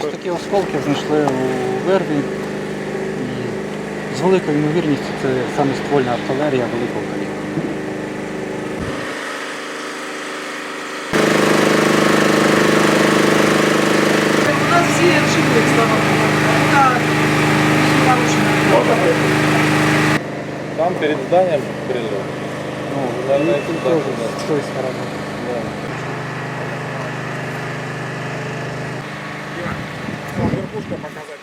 Такі осколки знайшли у вирві. І з великою ймовірністю це саме ствольна артилерія великого калібру. У нас всі живі, слава. Там перед зданием прилет. Ну, Наверное, і тут да. з тої сторони. Kita.